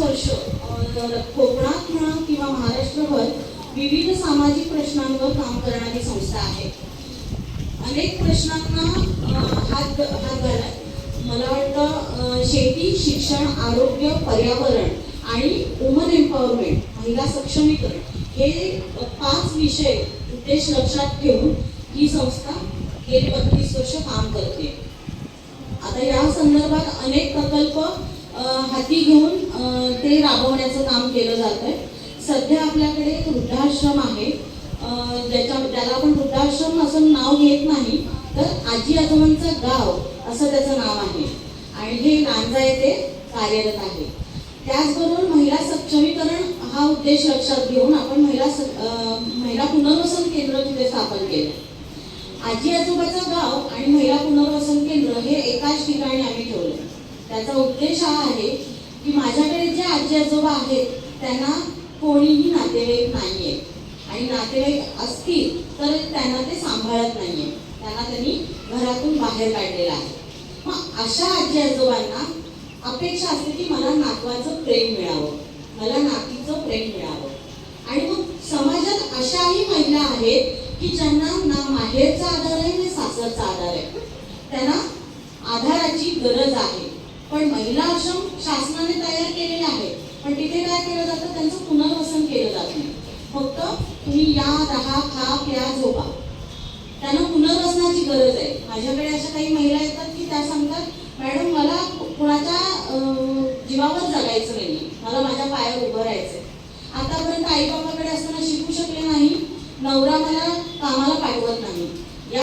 वर्ष कोकणात म्हणा किंवा महाराष्ट्रभर विविध सामाजिक प्रश्नांवर काम करणारी संस्था आहे. अनेक प्रश्नांना हात हात घालाय. मला वाटतं शेती शिक्षण आरोग्य पर्यावरण आणि वुमन एम्पॉवरमेंट महिला सक्षमीकरण हे पाच विषय उद्देश लक्षात ठेवून ही संस्था गेली बत्तीस वर्ष काम करते. आता या संदर्भात अनेक प्रकल्प हाती घेऊन ते राबवण्याचं काम केलं जात आहे सध्या आपल्याकडे एक वृद्धाश्रम आहे. ज्याच्या त्याला आपण वृद्धाश्रम असं नाव घेत नाही तर आजी आजोबांचं गाव असं त्याचं नाव आहे. आणि हे लांजा येथे कार्यरत आहे. त्याचबरोबर महिला सक्षमीकरण हा उद्देश लक्षात घेऊन आपण महिला स- महिला पुनर्वसन केंद्र तिथे स्थापन केलं. आजी आजोबाचं गाव आणि महिला पुनर्वसन केंद्र हे एकाच ठिकाणी आम्ही ठेवलं त्याचा उद्देश हा आहे की माझ्याकडे जे आजी आजोबा आहेत त्यांना कोणीही नातेवाईक नाही आहे आणि नातेवाईक असतील तर त्यांना ते सांभाळत नाही आहे त्यांना त्यांनी घरातून बाहेर काढलेलं आहे. मग अशा आजी आजोबांना अपेक्षा असते की मला नातवाचं प्रेम मिळावं. मला नातीचं प्रेम मिळावं. आणि मग समाजात अशाही महिला आहेत की ज्यांना ना माहेरचा आधार आहे ना सासरचा आधार आहे. त्यांना आधाराची गरज आहे. पण महिला आश्रम शासनाने तयार केलेले आहे पण तिथे काय केलं जातं? त्यांचं पुनर्वसन केलं जात नाही. फक्त तुम्ही या राहा खा प्या झोपा. त्यांना पुनर्वसनाची गरज आहे. माझ्याकडे अशा काही महिला येतात की त्या सांगतात मॅडम मला कुणाच्या जीवावर जगायचं नाही मला माझ्या पायावर उभं राहायचंय. आतापर्यंत आई बाबाकडे असताना शिकू शकले नाही. नवरा मला कामाला पाठवत नाही.